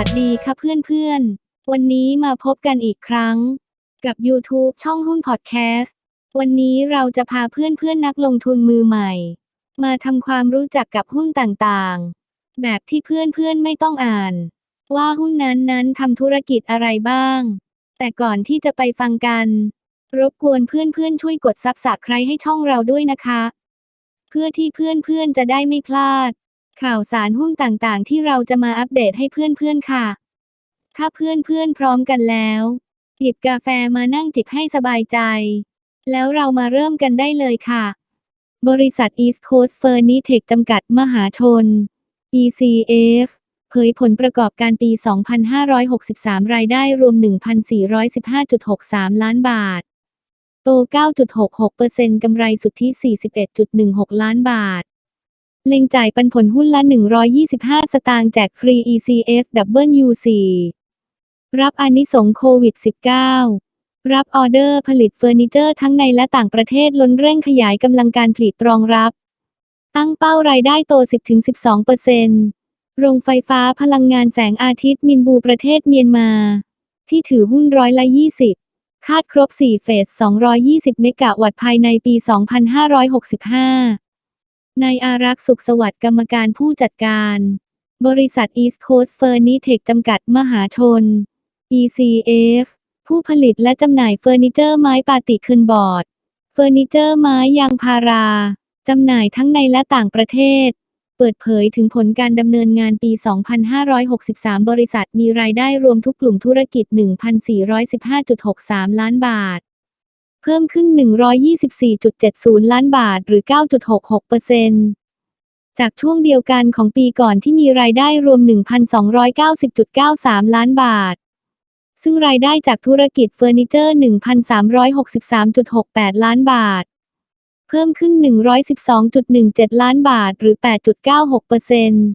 สวัสดีค่ะเพื่อนๆ วันนี้มาพบกันอีกครั้ง กับ YouTube ช่องหุ้นพอดแคสต์ วันนี้เราจะพาเพื่อนๆนักลงทุนมือใหม่ มาทำความรู้จักกับหุ้นต่างๆ แบบที่เพื่อนๆไม่ต้องอ่าน ว่าหุ้นนั้นๆทำธุรกิจอะไรบ้าง แต่ก่อนที่จะไปฟังกัน รบกวนเพื่อนๆช่วยกดซับสไครให้ช่องเราด้วยนะคะ เพื่อที่เพื่อนๆจะได้ไม่พลาด ข่าวสารหุ้นต่างๆ ที่เราจะมาอัปเดตให้เพื่อนๆค่ะ ถ้าเพื่อนๆพร้อมกันแล้ว หยิบกาแฟมานั่งจิบให้สบายใจ แล้วเรามาเริ่มกันได้เลยค่ะ บริษัท East Coast Furnitech จำกัดมหาชน ECF เผยผลประกอบการปี 2563 รายได้รวม 1,415.63 ล้านบาท โต 9.66%กำไรสุทธิ 41.16 ล้านบาท เล็งจ่ายปันผลหุ้นละ 125 สตางค์แจกฟรี ECF WC รับอนิสงโควิด -19 รับออเดอร์ผลิตเฟอร์นิเจอร์ทั้งในและต่างประเทศล้นเร่งขยายกำลังการผลิตรองรับ ตั้งเป้ารายได้โต 10-12%โรงไฟฟ้าพลังงานแสงอาทิตย์มินบูประเทศเมียนมา ที่ถือหุ้นร้อยละ 20 คาดครบ 4 เฟส 220 เมกะวัตต์ภายในปี 2565 นายอารักษ์สุขสวัสดิ์กรรมการผู้จัดการ บริษัท East Coast Furnitech จำกัดมหาชน ECF ผู้ผลิตและจำหน่ายเฟอร์นิเจอร์ไม้ปาติคืนบอร์ด เฟอร์นิเจอร์ไม้ยางพารา จำหน่ายทั้งในและต่างประเทศ เปิดเผยถึงผลการดำเนินงานปี 2563 บริษัทมีรายได้รวมทุกกลุ่มธุรกิจ 1,415.63 ล้านบาท เพิ่มขึ้น 124.70 ล้านบาทหรือ 9.66%จากช่วงเดียวกันของปีก่อนที่มีรายได้รวม 1,290.93 ล้านบาท ซึ่งรายได้จากธุรกิจเฟอร์นิเจอร์ 1,363.68 ล้านบาท เพิ่มขึ้น 112.17 ล้านบาทหรือ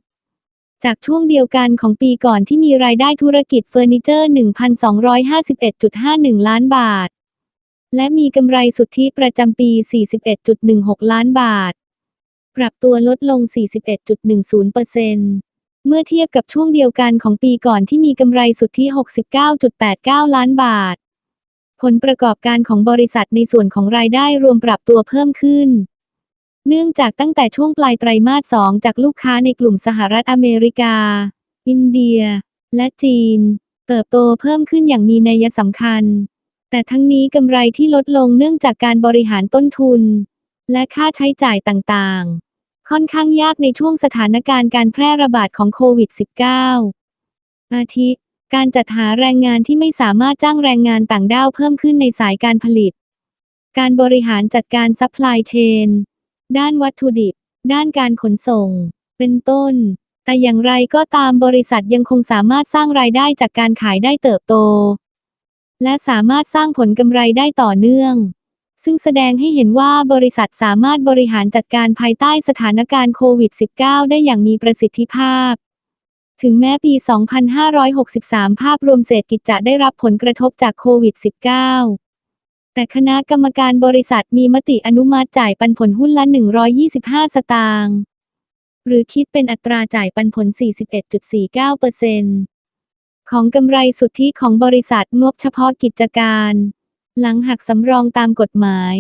8.96%จากช่วงเดียวกันของปีก่อนที่มีรายได้ธุรกิจเฟอร์นิเจอร์ 1,251.51 ล้านบาท และมีกำไรสุทธิประจำปี 41.16 ล้านบาท ปรับตัวลดลง 41.10%เมื่อเทียบกับช่วงเดียวกันของปีก่อนที่มีกำไรสุทธิ 69.89 ล้านบาท ผลประกอบการของบริษัทในส่วนของรายได้รวมปรับตัวเพิ่มขึ้น เนื่องจากตั้งแต่ช่วงปลายไตรมาส 2 จากลูกค้าในกลุ่มสหรัฐอเมริกา อินเดีย และจีน เติบโตเพิ่มขึ้นอย่างมีนัยสำคัญ แต่ทั้งนี้กำไรที่ลดลงเนื่องจากการบริหารต้นทุน และค่าใช้จ่ายต่างๆ ค่อนข้างยากในช่วงสถานการณ์การแพร่ระบาดของโควิด -19 อาทิ การจัดหาแรงงานที่ไม่สามารถจ้างแรงงานต่างด้าวเพิ่มขึ้นในสายการผลิต การบริหารจัดการซัพพลายเชน ด้านวัตถุดิบ ด้านการขนส่ง เป็นต้น แต่อย่างไรก็ตามบริษัทยังคงสามารถสร้างรายได้จากการขายได้เติบโต และสามารถสร้างผลกำไรได้ต่อเนื่อง ซึ่งแสดงให้เห็นว่าบริษัทสามารถบริหารจัดการภายใต้สถานการณ์โควิด -19 ได้อย่างมีประสิทธิภาพ ถึงแม้ปี 2563 ภาพรวมเศรษฐกิจจะได้รับผลกระทบจากโควิด -19 แต่คณะกรรมการบริษัทมีมติอนุมัติจ่ายปันผลหุ้นละ 125 สตางค์ หรือคิดเป็นอัตราจ่ายปันผล 41.49% ของกำไรสุทธิของบริษัทงบเฉพาะกิจการ หลังหักสำรองตามกฎหมาย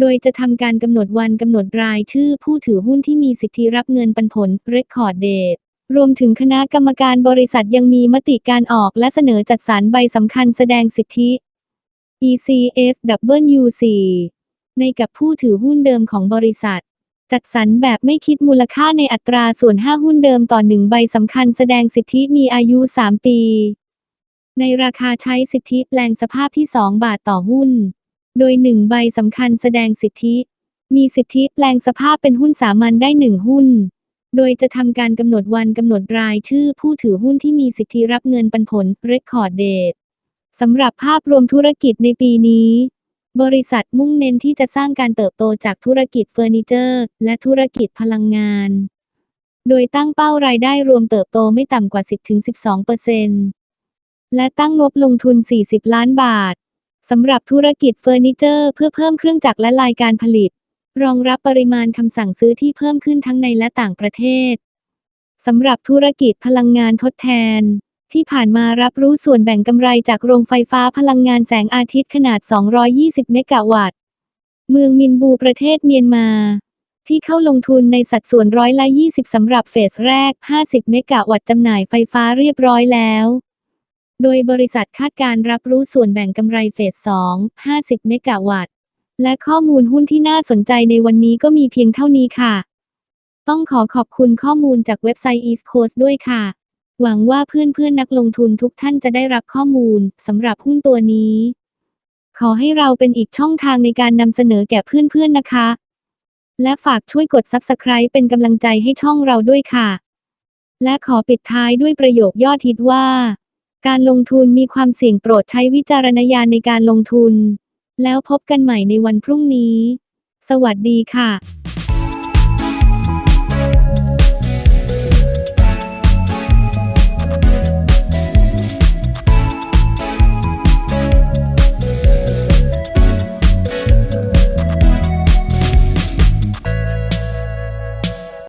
โดยจะทำการกำหนดวันกำหนดรายชื่อผู้ถือหุ้นที่มีสิทธิรับเงินปันผล Record Date รวมถึงคณะกรรมการบริษัทยังมีมติการออกและเสนอจัดสรรใบสำคัญแสดงสิทธิ ECF WC ในกับผู้ถือหุ้นเดิมของบริษัท จัดสรรแบบไม่คิดมูลค่าในอัตราส่วน 5 หุ้นเดิมต่อ1ใบสำคัญแสดงสิทธิมีอายุ 3 ปี ในราคาใช้สิทธิแปลงสภาพที่ 2 บาทต่อหุ้น โดย 1 ใบสำคัญแสดงสิทธิ มีสิทธิแปลงสภาพเป็นหุ้นสามัญได้ 1 หุ้น โดยจะทำการกำหนดวันกำหนดรายชื่อผู้ถือหุ้นที่มีสิทธิรับเงินปันผล Record Date สำหรับภาพรวมธุรกิจในปีนี้ บริษัทมุ่งเน้นที่จะสร้างการเติบโตจากธุรกิจเฟอร์นิเจอร์ และธุรกิจพลังงาน โดยตั้งเป้ารายได้รวมเติบโตไม่ต่ำกว่า 10-12%และตั้งงบลงทุน 40 ล้านบาทสำหรับธุรกิจเฟอร์นิเจอร์ เพื่อเพิ่มเครื่องจักรและลายการผลิต รองรับปริมาณคำสั่งซื้อที่เพิ่มขึ้นทั้งในและต่างประเทศสำหรับธุรกิจพลังงานทดแทน ที่ผ่านมารับรู้ส่วนแบ่งกำไรจากโรงไฟฟ้าพลังงานแสงอาทิตย์ขนาด 220 เมกะวัตต์ เมืองมินบูประเทศเมียนมา ที่เข้าลงทุนในสัดส่วนร้อยละ 20 สำหรับเฟสแรก 50 เมกะวัตต์จำหน่ายไฟฟ้าเรียบร้อยแล้ว โดยบริษัทคาดการรับรู้ส่วนแบ่งกำไรเฟส 2 50 เมกะวัตต์ และข้อมูลหุ้นที่น่าสนใจในวันนี้ก็มีเพียงเท่านี้ค่ะ ต้องขอขอบคุณข้อมูลจากเว็บไซต์ East Coast ด้วยค่ะ หวังว่าเพื่อนๆนักลงทุนทุกท่านจะได้รับข้อมูลสำหรับหุ้นตัวนี้ ขอให้เราเป็นอีกช่องทางในการนำเสนอแก่เพื่อนๆนะคะ และฝากช่วยกด Subscribe เป็นกำลังใจให้ช่องเราด้วยค่ะ และขอปิดท้ายด้วยประโยคยอดฮิตว่า การลงทุนมีความเสี่ยงโปรดใช้วิจารณญาณในการลงทุน แล้วพบกันใหม่ในวันพรุ่งนี้ สวัสดีค่ะ